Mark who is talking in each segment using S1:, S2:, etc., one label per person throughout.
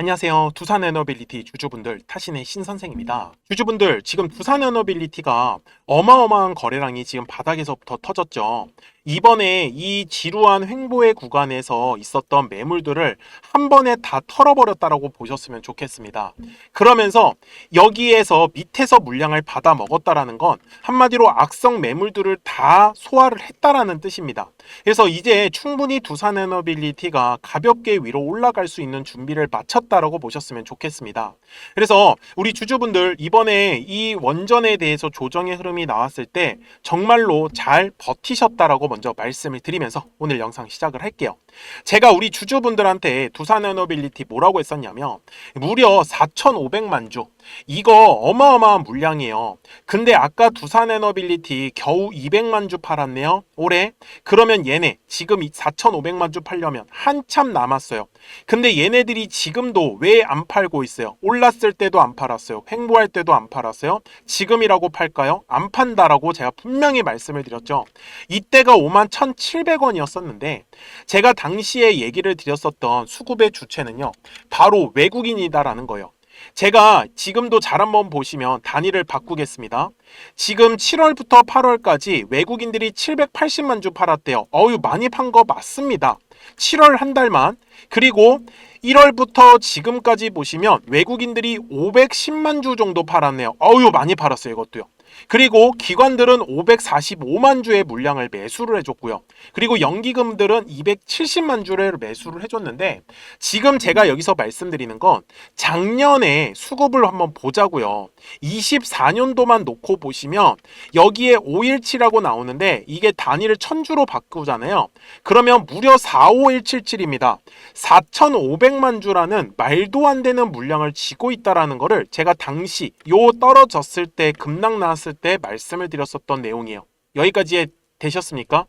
S1: 안녕하세요. 두산 에너빌리티 주주분들 타신의 신선생입니다. 주주분들 지금 두산 에너빌리티가 어마어마한 거래량이 지금 바닥에서부터 터졌죠. 이번에 이 지루한 횡보의 구간에서 있었던 매물들을 한 번에 다 털어버렸다라고 보셨으면 좋겠습니다. 그러면서 여기에서 밑에서 물량을 받아 먹었다라는 건 한마디로 악성 매물들을 다 소화를 했다라는 뜻입니다. 그래서 이제 충분히 두산 에너빌리티가 가볍게 위로 올라갈 수 있는 준비를 마쳤다라고 보셨으면 좋겠습니다. 그래서 우리 주주분들 이번에 이 원전에 대해서 조정의 흐름이 나왔을 때 정말로 잘 버티셨다라고 먼저 말씀을 드리면서 오늘 영상 시작을 할게요. 제가 우리 주주분들한테 두산 에너빌리티 뭐라고 했었냐면 무려 4,500만 주 이거 어마어마한 물량이에요. 근데 아까 두산 에너빌리티 겨우 200만 주 팔았네요. 올해 그러면 얘네 지금 4,500만 주 팔려면 한참 남았어요. 근데 얘네들이 지금도 왜 안 팔고 있어요? 올랐을 때도 안 팔았어요. 횡보할 때도 안 팔았어요. 지금이라고 팔까요? 안 판다라고 제가 분명히 말씀을 드렸죠. 이때가 5만 1,700원이었었는데 제가 당시에 얘기를 드렸었던 수급의 주체는요. 바로 외국인이다라는 거예요. 제가 지금도 잘 한번 보시면 단위를 바꾸겠습니다. 지금 7월부터 8월까지 외국인들이 780만 주 팔았대요. 어유 많이 판 거 맞습니다. 7월 한 달만 그리고 1월부터 지금까지 보시면 외국인들이 510만 주 정도 팔았네요. 어유 많이 팔았어요, 이것도요. 그리고 기관들은 545만 주의 물량을 매수를 해줬고요. 그리고 연기금들은 270만 주를 매수를 해줬는데 지금 제가 여기서 말씀드리는 건 작년에 수급을 한번 보자고요. 24년도만 놓고 보시면 여기에 517이라고 나오는데 이게 단위를 천주로 바꾸잖아요. 그러면 무려 45177입니다. 4,500만 주라는 말도 안 되는 물량을 쥐고 있다라는 거를 제가 당시 요 떨어졌을 때 급락 나왔을 때 말씀을 드렸었던 내용이에요. 여기까지 되셨습니까?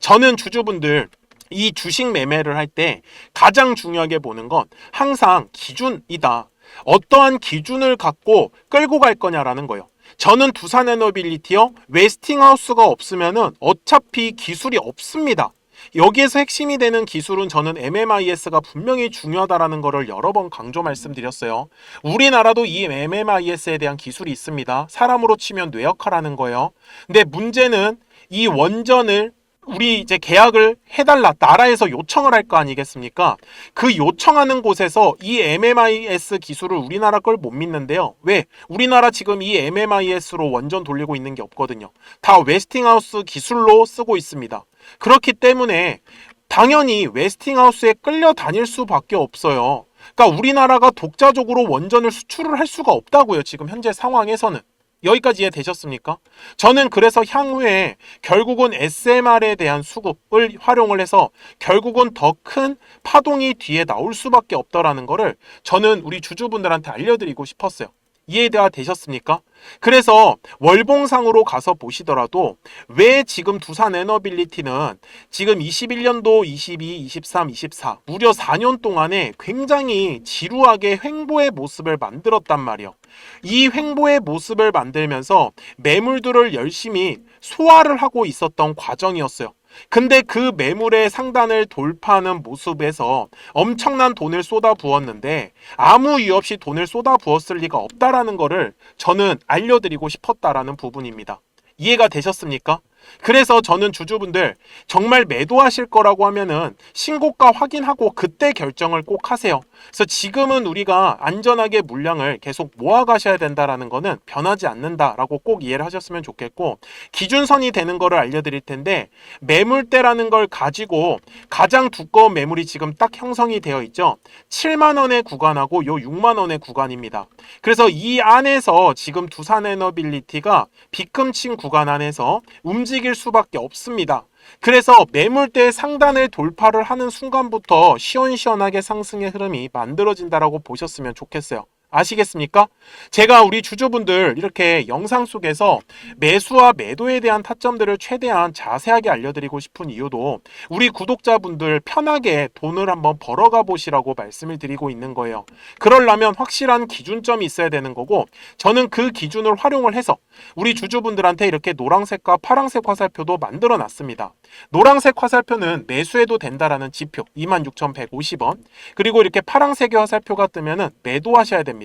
S1: 저는 주주분들 이 주식 매매를 할 때 가장 중요하게 보는 건 항상 기준이다. 어떠한 기준을 갖고 끌고 갈 거냐라는 거예요. 저는 두산 에너빌리티요 웨스팅하우스가 없으면은 어차피 기술이 없습니다. 여기에서 핵심이 되는 기술은 저는 MMIS가 분명히 중요하다라는 것을 여러 번 강조 말씀드렸어요. 우리나라도 이 MMIS에 대한 기술이 있습니다. 사람으로 치면 뇌역하라는 거예요. 근데 문제는 이 원전을 우리 이제 계약을 해달라 나라에서 요청을 할 거 아니겠습니까? 그 요청하는 곳에서 이 MMIS 기술을 우리나라 걸 못 믿는데요. 왜? 우리나라 지금 이 MMIS로 원전 돌리고 있는 게 없거든요. 다 웨스팅하우스 기술로 쓰고 있습니다. 그렇기 때문에 당연히 웨스팅하우스에 끌려 다닐 수밖에 없어요. 그러니까 우리나라가 독자적으로 원전을 수출을 할 수가 없다고요. 지금 현재 상황에서는. 여기까지 이해되셨습니까? 저는 그래서 향후에 결국은 SMR에 대한 수급을 활용을 해서 결국은 더 큰 파동이 뒤에 나올 수밖에 없더라는 거를 저는 우리 주주분들한테 알려드리고 싶었어요. 이해가 되셨습니까? 그래서 월봉상으로 가서 보시더라도 왜 지금 두산 에너빌리티는 지금 21년도 22, 23, 24 무려 4년 동안에 굉장히 지루하게 횡보의 모습을 만들었단 말이에요. 이 횡보의 모습을 만들면서 매물들을 열심히 소화를 하고 있었던 과정이었어요. 근데 그 매물의 상단을 돌파하는 모습에서 엄청난 돈을 쏟아 부었는데 아무 이유 없이 돈을 쏟아 부었을 리가 없다라는 거를 저는 알려드리고 싶었다라는 부분입니다. 이해가 되셨습니까? 그래서 저는 주주분들 정말 매도하실 거라고 하면은 신고가 확인하고 그때 결정을 꼭 하세요. 그래서 지금은 우리가 안전하게 물량을 계속 모아 가셔야 된다라는 거는 변하지 않는다라고 꼭 이해를 하셨으면 좋겠고 기준선이 되는 거를 알려드릴 텐데 매물대라는 걸 가지고 가장 두꺼운 매물이 지금 딱 형성이 되어 있죠. 7만 원의 구간하고 요 6만 원의 구간입니다. 그래서 이 안에서 지금 두산 에너빌리티가 비금친 구간 안에서 움직일 수밖에 없습니다. 그래서 매물대 상단을 돌파를 하는 순간부터 시원시원하게 상승의 흐름이 만들어진다라고 보셨으면 좋겠어요. 아시겠습니까? 제가 우리 주주분들 이렇게 영상 속에서 매수와 매도에 대한 타점들을 최대한 자세하게 알려드리고 싶은 이유도 우리 구독자분들 편하게 돈을 한번 벌어가 보시라고 말씀을 드리고 있는 거예요. 그러려면 확실한 기준점이 있어야 되는 거고 저는 그 기준을 활용을 해서 우리 주주분들한테 이렇게 노란색과 파란색 화살표도 만들어 놨습니다. 노란색 화살표는 매수해도 된다라는 지표 26,150원 그리고 이렇게 파란색의 화살표가 뜨면은 매도하셔야 됩니다.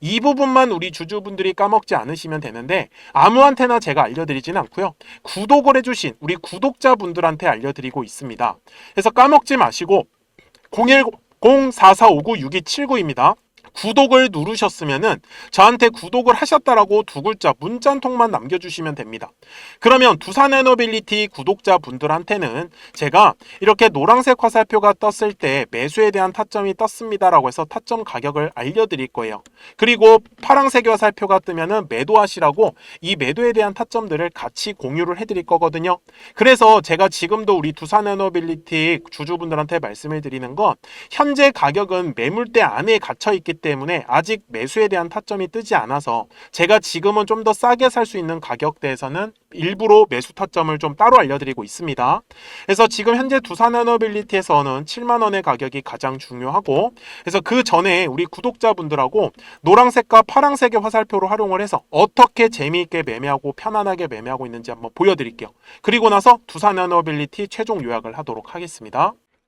S1: 이 부분만 우리 주주분들이 까먹지 않으시면 되는데 아무한테나 제가 알려드리지는 않고요. 구독을 해주신 우리 구독자분들한테 알려드리고 있습니다. 그래서 까먹지 마시고 010-4459-6279입니다. 구독을 누르셨으면은 저한테 구독을 하셨다라고 두 글자 문자 한 통만 남겨주시면 됩니다. 그러면 두산 에너빌리티 구독자분들한테는 제가 이렇게 노란색 화살표가 떴을 때 매수에 대한 타점이 떴습니다라고 해서 타점 가격을 알려드릴 거예요. 그리고 파란색 화살표가 뜨면은 매도하시라고 이 매도에 대한 타점들을 같이 공유를 해드릴 거거든요. 그래서 제가 지금도 우리 두산 에너빌리티 주주분들한테 말씀을 드리는 건 현재 가격은 매물대 안에 갇혀 있기 때문에 아직 매수에 대한 타점이 뜨지 않아서 제가 지금은 좀 더 싸게 살 수 있는 가격대에서는 일부러 매수 타점을 좀 따로 알려드리고 있습니다. 그래서 지금 현재 두산 에너빌리티에서는 7만 원의 가격이 가장 중요하고 그래서 그 전에 우리 구독자분들하고 노란색과 파란색의 화살표를 활용을 해서 어떻게 재미있게 매매하고 편안하게 매매하고 있는지 한번 보여드릴게요. 그리고 나서 두산 에너빌리티 최종 요약을 하도록 하겠습니다.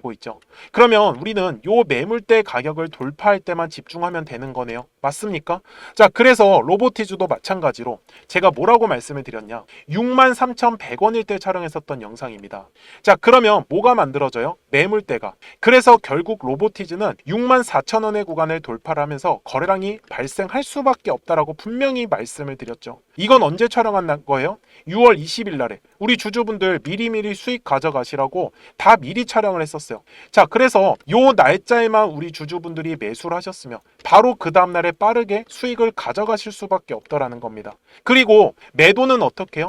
S1: 고 있죠. 그러면 우리는 요 매물대 가격을 돌파할 때만 집중하면 되는 거네요. 맞습니까? 자, 그래서 로보티즈도 마찬가지로 제가 뭐라고 말씀을 드렸냐? 63,100원일 때 촬영했었던 영상입니다. 자, 그러면 뭐가 만들어져요? 매물대가. 그래서 결국 로보티즈는 64,000원의 구간을 돌파를 하면서 거래량이 발생할 수밖에 없다라고 분명히 말씀을 드렸죠. 이건 언제 촬영한 거예요? 6월 20일 날에 우리 주주분들 미리미리 수익 가져가시라고 다 미리 촬영을 했었어요. 자, 그래서 요 날짜에만 우리 주주분들이 매수를 하셨으면 바로 그 다음 날에 빠르게 수익을 가져가실 수밖에 없더라는 겁니다. 그리고 매도는 어떻게 해요?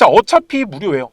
S1: 자 어차피 무료예요.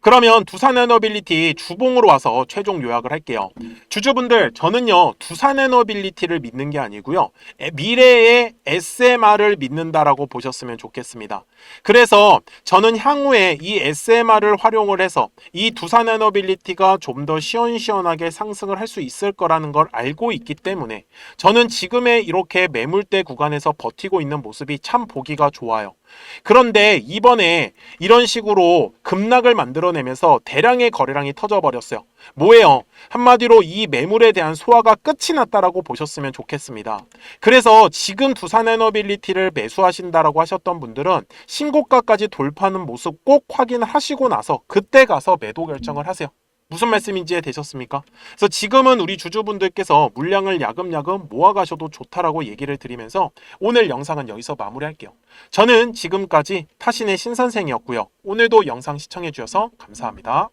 S1: 그러면 두산에너빌리티 주봉으로 와서 최종 요약을 할게요. 주주분들, 저는요, 두산에너빌리티를 믿는 게 아니고요, 에- 미래의 SMR을 믿는다라고 보셨으면 좋겠습니다. 그래서 저는 향후에 이 SMR을 활용을 해서 이 두산에너빌리티가 좀 더 시원시원하게 상승을 할 수 있을 거라는 걸 알고 있기 때문에 저는 지금의 이렇게 매물대 구간에서 버티고 있는 모습이 참 보기가 좋아요. 그런데 이번에 이런 식으로 급락을 만들어내면서 대량의 거래량이 터져버렸어요. 뭐예요? 한마디로 이 매물에 대한 소화가 끝이 났다라고 보셨으면 좋겠습니다. 그래서 지금 두산에너빌리티를 매수하신다라고 하셨던 분들은 신고가까지 돌파하는 모습 꼭 확인하시고 나서 그때 가서 매도 결정을 하세요. 무슨 말씀인지 이해되셨습니까? 그래서 지금은 우리 주주분들께서 물량을 야금야금 모아가셔도 좋다라고 얘기를 드리면서 오늘 영상은 여기서 마무리할게요. 저는 지금까지 타신의 신선생이었고요. 오늘도 영상 시청해주셔서 감사합니다.